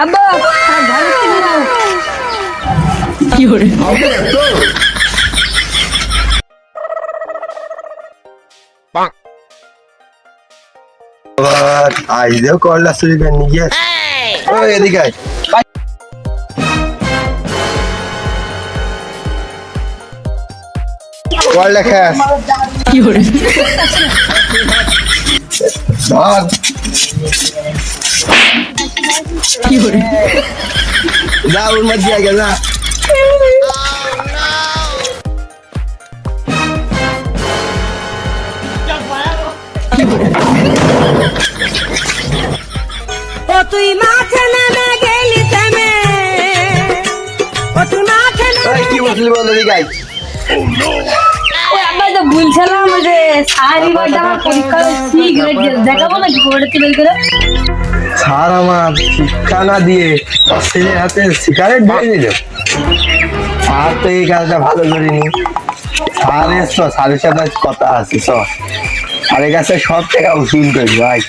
আব্বা ঘরে থেকে নাও। করলা চুরি করে নিয়ে ও এদিকে আয়। করলা খাস ভাগ যা ওর মধ্যে আগে যা ও তুই মাঠে নেমে গেলি থেমে ও তুই মাঠে নেমে কি বলছিলি বল এদিকে আয়। ওই আব্বা তো বলছিলাম যে সারি আমার পরীক্ষা সিগারেট দেখাবো না কি করে করে স্যার আমার শিক্ষা না দিয়ে ছেলের হাতে সিগারেট ধরে দিল স্যার তো এই কাজটা ভালো করিনি। স্যারের চ স্যারের সাথে কথা আছে চ। স্যারের কাছে সব টাকা উসুল করি ভাই।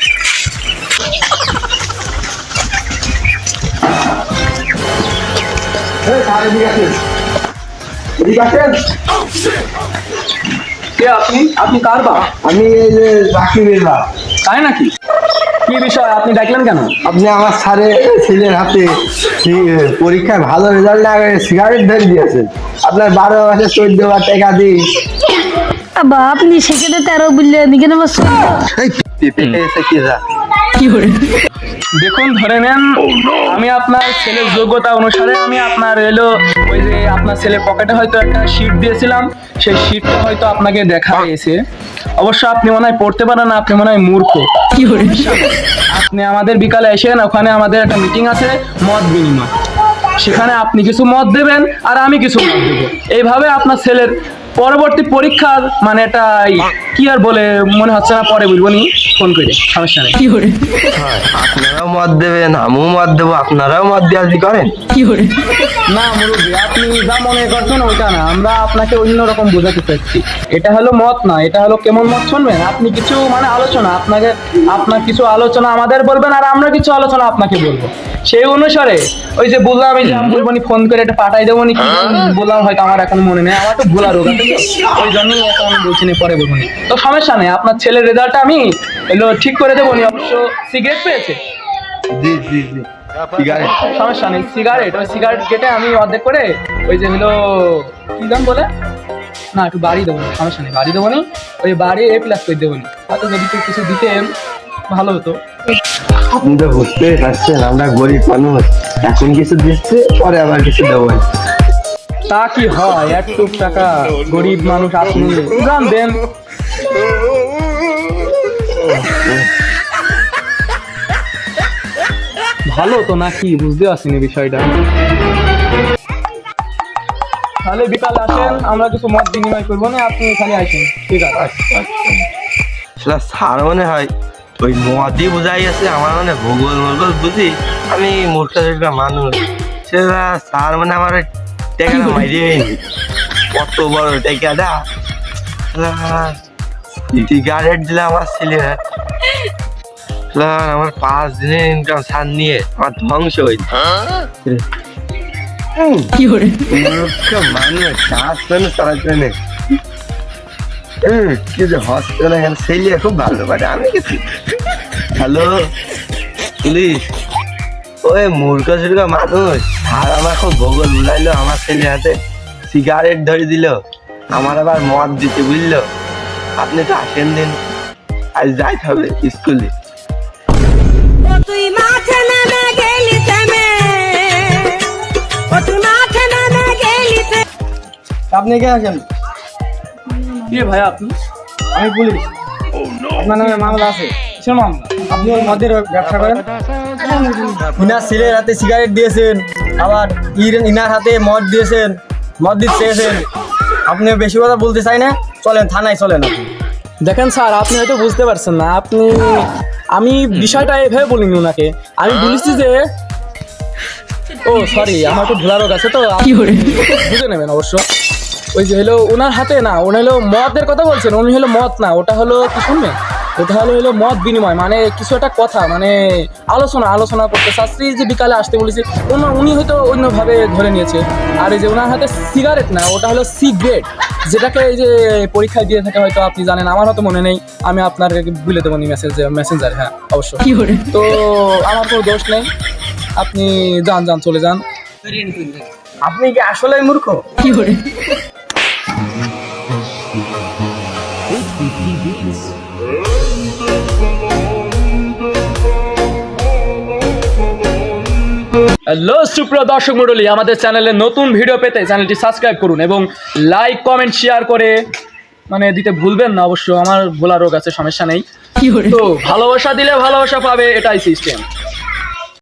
আপনি? আপনি কার বা আমি এই যে রাকিবের তাই নাকি? কি বিষয় আপনি ডাকলেন কেন আপনি আমার সারে ছেলের হাতে পরীক্ষায় ভালো রেজাল্ট না করে সিগারেট ধরে দিয়েছেন আপনার বারো মাসে চোদ্দ বার টাকা দিই আব্বা আপনি সেখানে তেরো বললেন কেন এই পেঁপে এসে কি যা দেখুন ধরে নেন আমি আপনার ছেলের যোগ্যতা অনুসারে আমি আপনার এলো ওই যে আপনার ছেলের পকেটে হয়তো একটা শিট দিয়েছিলাম সেই শিটটা হয়তো আপনাকে দেখা হয়েছে। অবশ্য আপনি মনে হয় পড়তে পারেন না আপনি মনে হয় মূর্খ। আপনি আমাদের বিকালে এসেন ওখানে আমাদের একটা মিটিং আছে মত বিনিময়। সেখানে আপনি কিছু মত দেবেন আর আমি কিছু মত দেবো। এইভাবে আপনার ছেলের পরবর্তী পরীক্ষার মানে এটা কি আর বলে মনে হচ্ছে না পরে বলব নি। ফোন করে সমস্যা নেই। হয়, আপনারাও মত দেবেন আমিও মত দেবো আপনারাও মত দিয়ে দেওয়া করেন। না মুরব্বী আপনি যা মনে করছেন ওইটা না আমরা আপনাকে অন্যরকম বোঝাতে চাচ্ছি এটা হলো মত না এটা হলো কেমন মত শুনবেন? আপনি কিছু মানে আলোচনা আপনাকে আপনার কিছু আলোচনা আমাদের বলবেন আর আমরা কিছু আলোচনা আপনাকে বলব। সেই অনুসারে ওই যে বললাম এই যে আমি বলব ফোন করে এটা পাঠাই দেবো নি বললাম হয়তো আমার এখন মনে নেই আমার তো ভোলা রোগ আছে। তো, ওই জন্যই এখন আমি বলছি না পরে বলব তো সমস্যা নেই আপনার ছেলের রেজাল্টটা আমি এলো ঠিক করে দেবো নি অবশ্য সিগারেট পেয়েছে। জি জি জি। সিগারেট সমস্যা নেই সিগারেট ওই সিগারেট কেটে আমি অর্ধেক করে ওই যে হলো কি দাম বলে? না একটু বাড়ি দেবো সমস্যা নেই বাড়ি দেবো নি ওই বাড়ি এ প্লাস করে দেবো নি। হয়তো যদি কিছু দিতেন ভালো হতো। আপনি তো বুঝতে পারছেন আমরা গরিব মানুষ। এখন কিছু দিচ্ছে পরে আবার কিছু দেবো তা কি হয়? একটু টাকা গরিব মানুষ আপনি জান দেন। ভালো তো নাকি? বুঝতে পারছিনি বিষয়টা। তাহলে বিকালে আসেন, আমরা কিছু মত বিনিময় করব না, আপনি এখানে আসেন। ঠিক আছে। স্যার মনে হয় ওই মদই বোঝাই আছে, আমার মানে ভূগোল মোগল বুঝি। আমি মূর্খ মানুষ। সেটা স্যার মানে আমার টেকাটা মাইরে কত বড় টেকাটা। সিগারেট দিলে আমার ছেলে। আমার পাঁচ দিনের ইনকাম ছাড় নিয়ে আমার ধ্বংস হয়েছে মূর্খ মানুষ কাজ পেনে চালাতে পেনে হুম, কিছু হসপিটালে এখানে ছেলে খুব ভালো পারে আমি কিছু হ্যালো পুলিশ। ওই মূর্খ সুর্খ মানুষ। আর আমার খুব ভূগোল বুঝাইলো আমার ছেলে হাতে সিগারেট ধরে দিল। আমার আবার মদ দিতে বুঝলো। আপনি তো আসেন দিন। আজ যাইতে হবে স্কুলে। ও তুই মাঠে নেমে গেলি থেমে। ও তুই মাঠে নেমে গেলি আপনি কে আছেন? কি ভাই আপনি? আমি পুলিশ। আপনার নামে মামলা আছে। কিসের মামলা আপনি ওই মদের ব্যবসা করেন। ইনার ছেলের হাতে সিগারেট দিয়েছেন আবার ইনার হাতে মদ দিয়েছেন মদ দিতে চেয়েছেন। আপনি বেশি কথা বলতে চাই না চলেন থানায় চলেন আপনি। দেখেন স্যার আপনি হয়তো বুঝতে পারছেন না আপনি আমি বিষয়টা এভাবে বলিনি ওনাকে। আমি বলেছি যে ও সরি আমার তো ভোলা রোগ আছে তো আপনি বুঝে নেবেন অবশ্য। ওই যে হলো ওনার হাতে না ওনার হলো মদের কথা বলছেন উনি হলো মদ না ওটা হলো কি শুনবেন? ওটা হলো হলো মত বিনিময় মানে কিছু একটা কথা মানে আলোচনা আলোচনা করতে। শাস্ত্রী যে বিকালে আসতে বলেছে অন্য উনি হয়তো অন্যভাবে ধরে নিয়েছে। আর এই যে ওনার হাতে সিগারেট না ওটা হলো সিগারেট যেটাকে এই যে পরীক্ষায় দিয়ে থাকে হয়তো আপনি জানেন আমার হয়তো মনে নেই আমি আপনার বলে দেবো মেসেজ মেসেঞ্জার হ্যাঁ অবশ্যই। তো আমার কোনো দোষ নেই আপনি যান যান চলে যান। আপনি কি আসলেই মূর্খ? হ্যালো সুপ্রিয় দর্শক মণ্ডলী আমাদের চ্যানেলে নতুন ভিডিও পেতে চ্যানেলটি সাবস্ক্রাইব করুন এবং লাইক কমেন্ট শেয়ার করে মানে দিতে ভুলবেন না অবশ্য আমার ভোলা রোগ আছে সমস্যা নেই। তো ভালোবাসা দিলে ভালোবাসা পাবে এটাই সিস্টেম